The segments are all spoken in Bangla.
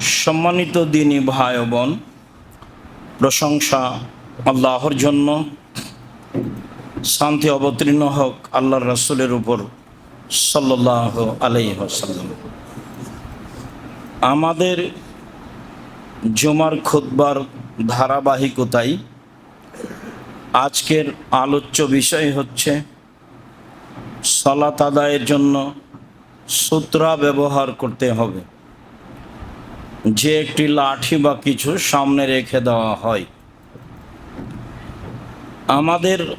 সম্মানিত দিনী ভাই বোন, প্রশংসা আল্লাহর জন্য। শান্তি অবতীর্ণ হোক আল্লাহর রসুলের উপর সাল্লাহ আলাইসাল্লাম আমাদের জুমার খুতবার ধারাবাহিকতায় আজকের আলোচ্য বিষয় হচ্ছে সলাত আদায়ের জন্য সূত্রা ব্যবহার করতে হবে। যে একটি লাঠি বা কিছু সামনে রেখে দেওয়া হয়। আমাদের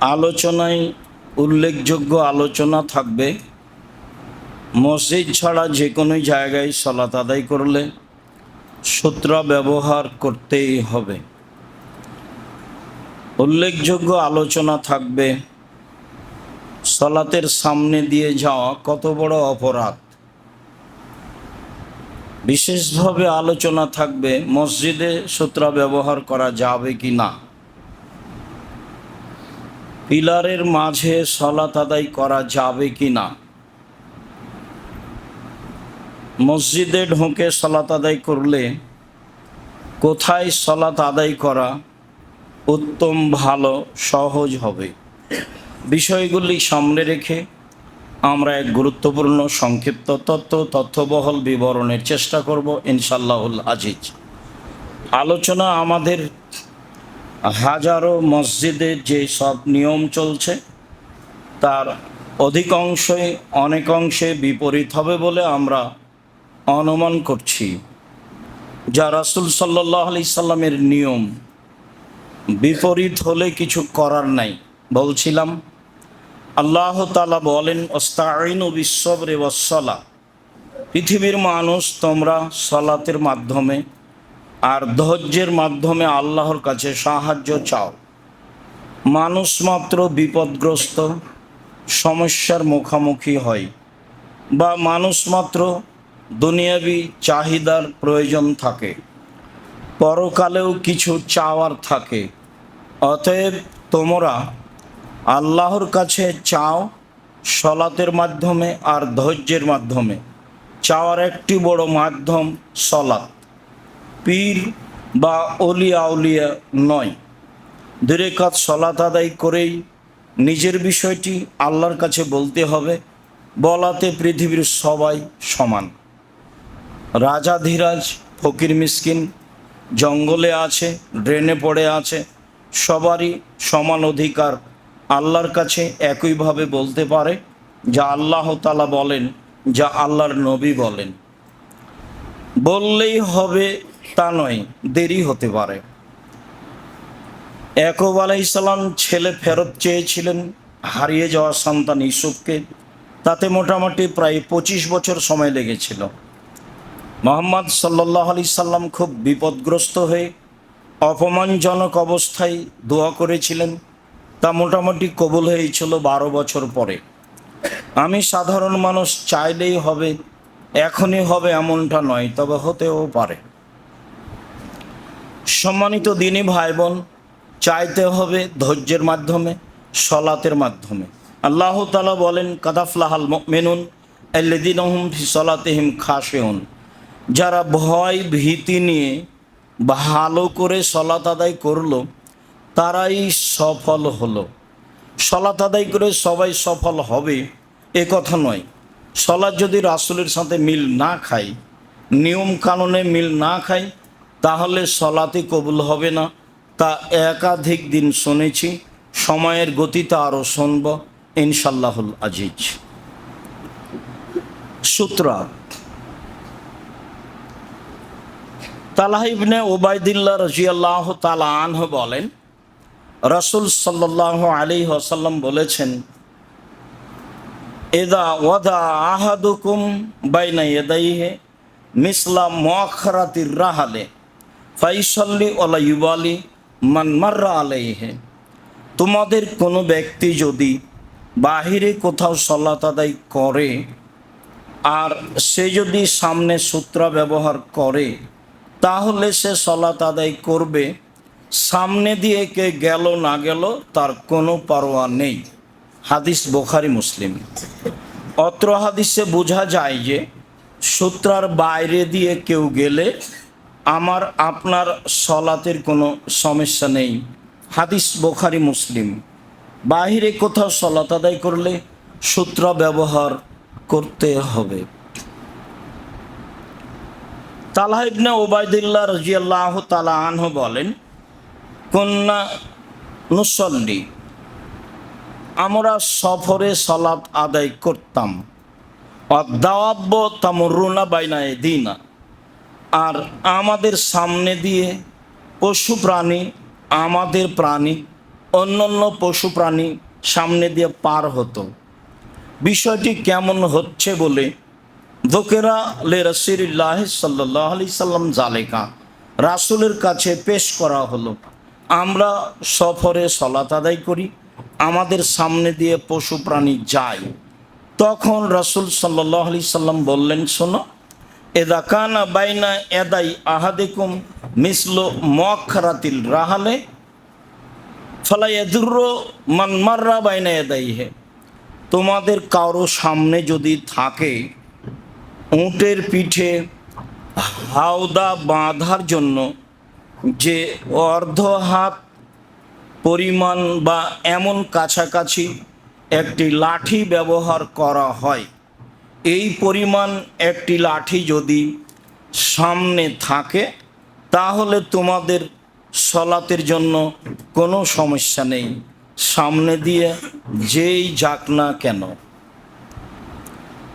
আলোচনায় উল্লেখযোগ্য আলোচনা থাকবে, মসজিদ ছাড়া যে কোনো জায়গায় সলাত আদায় করলে সূত্রা ব্যবহার করতেই হবে। উল্লেখযোগ্য আলোচনা থাকবে, সলাতের সামনে দিয়ে যাওয়া কত বড় অপরাধ? বিশেষভাবে আলোচনা থাকবে, মসজিদে সূত্রা ব্যবহার করা যাবে কি না। পিলারের মাঝে সলাত আদায় করা যাবে কি না। মসজিদে ঢুকে সলাত আদায় করলে কোথায় সলাত আদায় করা উত্তম, ভালো, সহজ হবে। বিষয়গুলি সামনে রেখে আমরা এক গুরুত্বপূর্ণ সংক্ষিপ্ত তথ্য, তথ্যবহল বিবরণের চেষ্টা করব ইনশাল্লাহুল আজিজ। আলোচনা আমাদের হাজারো মসজিদে যে সব নিয়ম চলছে, তার অধিকাংশই অনেকাংশে বিপরীত হবে বলে আমরা অনুমান করছি। যা রাসুল সাল্লাহ আলি সাল্লামের নিয়ম, বিপরীত হলে কিছু করার নাই, বলছিলাম আল্লাহ তালা বলেন ওস্তাইন ও বিশ্বরে ওসলা পৃথিবীর মানুষ তোমরা সলাতের মাধ্যমে আর ধৈর্যের মাধ্যমে আল্লাহর কাছে সাহায্য চাও। মানুষ মাত্র বিপদগ্রস্ত, সমস্যার মুখোমুখি হয় বা মানুষ মাত্র দুনিয়াবি চাহিদার প্রয়োজন থাকে, পরকালেও কিছু চাওয়ার থাকে। অতএব তোমরা আল্লাহর কাছে চাও সলাতের মাধ্যমে আর ধৈর্যের মাধ্যমে। চাওয়ার একটি বড় মাধ্যম সলাৎ। পীর বা অলিয়া উলিয়া নয়। দূরে কাজ সলাত আদায় করেই নিজের বিষয়টি আল্লাহর কাছে বলতে হবে। বলাতে পৃথিবীর সবাই সমান। রাজা ধীরাজ, ফকির মিসকিন জঙ্গলে আছে, ড্রেনে পড়ে আছে, সবারই সমান অধিকার আল্লাহর কাছে একইভাবে বলতে পারে, যা আল্লাহ তালা বলেন, যা আল্লাহর নবী বলেন। বললেই হবে তা নয়, দেরি হতে পারে। একব আলাইসাল্লাম ছেলে ফেরত চেয়েছিলেন, হারিয়ে যাওয়া সন্তান ইসুফকে তাতে মোটামুটি প্রায় পঁচিশ বছর সময় লেগেছিল। মোহাম্মদ সাল্লাহ আলি সাল্লাম খুব বিপদগ্রস্ত হয়ে অপমানজনক অবস্থায় দোয়া করেছিলেন। তা মোটামুটি কবুল হয়েছিল বারো বছর পরে। আমি সাধারণ মানুষ চাইলেই হবে, এখনই হবে এমনটা নয়, তবে হতেও পারে। সম্মানিত দিনই ভাই বোন চাইতে হবে ধৈর্যের মাধ্যমে, সলাতের মাধ্যমে। আল্লাহ তালা বলেন, কাদাফলাহাল মেনুন আল্লাদিনহম ফি সলাতেহিম খাসেউন যারা ভয় ভীতি নিয়ে ভালো করে সলাত আদায় করল তারাই সফল হলো। সলাত আদায় করে সবাই সফল হবে, এ কথা নয়। সলাৎ যদি রাসুলের সাথে মিল না খায়, নিয়ম কানুনে মিল না খায়, তাহলে সলাতে কবুল হবে না। তা একাধিক দিন শুনেছি, সময়ের গতিতে আরও শুনব ইনশাল্লাহুল আজিজ। সূত্রা তালাহ ইবনে ওবায়দুল্লাহ রাজিয়াল্লাহ তালা আনহ বলেন রসুল সাল্লাহ আলী আসাল্লাম বলেছেন এদা ওয়াদা আহাদুকুম বাইনা এদাইহে মিসলা মোয়াখরাতির রাহালে, ফাইসল্লি ওলা ইউবালি মান মাররা আলাইহে। তোমাদের কোনো ব্যক্তি যদি বাহিরে কোথাও সলাত আদায় করে, আর সে যদি সামনে সূত্র ব্যবহার করে, তাহলে সে সলাত আদায় করবে সামনে দিয়ে কে গেল না গেল, তার কোনো পারোয়া নেই। হাদিস বোখারি মুসলিম। অত্র হাদিসে বোঝা যায় যে, সূত্রার বাইরে দিয়ে কেউ গেলে আমার, আপনার সলাতের কোনো সমস্যা নেই। হাদিস বোখারি মুসলিম। বাহিরে কোথাও সলাত আদায় করলে সূত্র ব্যবহার করতে হবে। তালাহ ওবায়দুল্লাহ রাজিয়াল্লাহ তালা আনহু বলেন কন্যা নুসল্লি। আমরা সফরে সলাৎ আদায় করতাম। অদাওয়াব্য তামরুনা বাইনায় দিনা। আর আমাদের সামনে দিয়ে পশু প্রাণী, আমাদের প্রাণী, অন্যান্য পশু প্রাণী সামনে দিয়ে পার হতো। বিষয়টি কেমন হচ্ছে বলে দোকেরা লে সাল্লাহ আলি সাল্লাম জালেকা, রাসুলের কাছে পেশ করা হলো। আমরা সফরে সলাত আদায় করি, আমাদের সামনে দিয়ে পশু প্রাণী যায়। তখন রাসুল সাল্লাহ আলি সাল্লাম বললেন, শোনো, এদা কানা বাইনা এদাই আহাদেকুম মিসলো মখারাতিল রাহালে, ফলা এদুর্র মানমাররা বাইনা এদাই হে তোমাদের কারও সামনে যদি থাকে উঁটের পিঠে হাওদা বাঁধার জন্য যে অর্ধ হাত পরিমাণ বা এমন কাছাকাছি একটি লাঠি ব্যবহার করা হয়। এই পরিমাণ একটি লাঠি যদি সামনে থাকে, তাহলে তোমাদের সলাতের জন্য কোনো সমস্যা নেই। সামনে দিয়ে যেই যাক না কেন।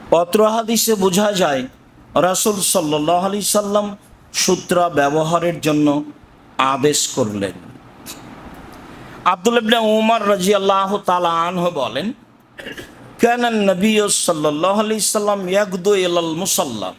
পত্র হাদিসে বোঝা যায়, রাসুল সাল্লাহ আলি সাল্লাম সূত্রা ব্যবহারের জন্য আদেশ করলেন। আব্দুল উমর রাজি আল্লাহ আনহ বলেন কেন নবী সাল্লাহ আলি সাল্লাম ইয়াকদু ইলাল মুসাল্লা